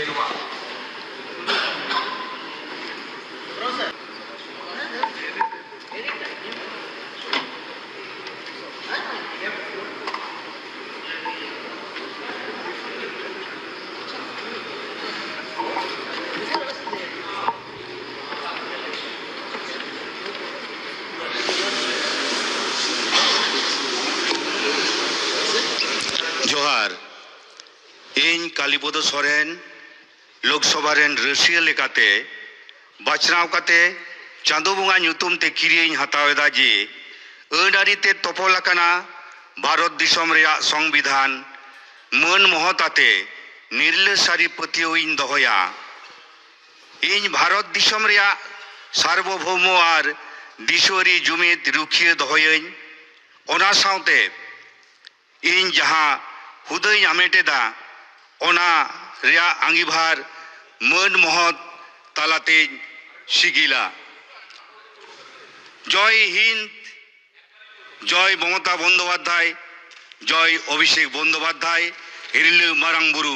Peruá. জোহার ইন কালীপদ সরেন ᱞᱳᱠᱥᱚᱵᱷᱟ ᱨᱮᱱ ᱨᱟᱹᱥᱭᱟᱹ ᱞᱮᱠᱟᱛᱮ ᱵᱟᱪᱷᱱᱟᱣ ᱠᱟᱛᱮ ᱪᱟᱸᱫᱳ ᱵᱚᱸᱜᱟ ᱧᱩᱛᱩᱢ ᱛᱮ ᱠᱤᱨᱤᱭᱟᱹᱧ ᱦᱟᱛᱟᱣ ᱮᱫᱟ ᱡᱮ ᱟᱹᱱ ᱟᱹᱨᱤᱛᱮ ᱛᱚᱯᱚᱞ ᱟᱠᱟᱱᱟ ᱵᱷᱟᱨᱚᱛ ᱫᱤᱥᱚᱢ ᱨᱮᱭᱟᱜ ᱥᱚᱝᱵᱤᱫᱷᱟᱱ ᱢᱟᱹᱱ ᱢᱚᱦᱚᱛᱟᱛᱮ ᱱᱤᱨᱞᱟᱹ ᱥᱟᱹᱨᱤ ᱯᱟᱹᱛᱭᱟᱹᱣ ᱤᱧ ᱫᱚᱦᱚᱭᱟ ᱤᱧ ᱵᱷᱟᱨᱚᱛ ᱫᱤᱥᱚᱢ ᱨᱮᱭᱟᱜ ᱥᱟᱨᱵᱚভৌᱢᱚ ᱟᱨ ᱫᱤᱥᱣᱟᱹᱨᱤ ᱡᱩᱢᱤᱫ ᱨᱩᱠᱷᱤᱭᱟᱹ ᱫᱚᱦᱚᱭᱟᱹᱧ ᱚᱱᱟ ᱥᱟᱶᱛᱮ ᱤᱧ ᱡᱟᱦᱟᱸ ᱦᱩᱫᱟᱹᱧ ᱟᱢᱮᱴ ᱮᱫᱟ ᱚᱱᱟ ᱨᱮᱭᱟᱜ ᱟᱸᱜᱤᱵᱷᱟᱨ ᱢᱟᱹᱱ ᱢᱚᱦᱚᱛ ᱛᱟᱞᱟᱛᱮᱧ ᱥᱤᱜᱤᱞᱟ জয় হিন্দ জয় মমতা বন্দ্যোপাধ্যায় জয় অভিষেক বন্দ্যোপাধ্যায় হিরিলু মারাং বুরু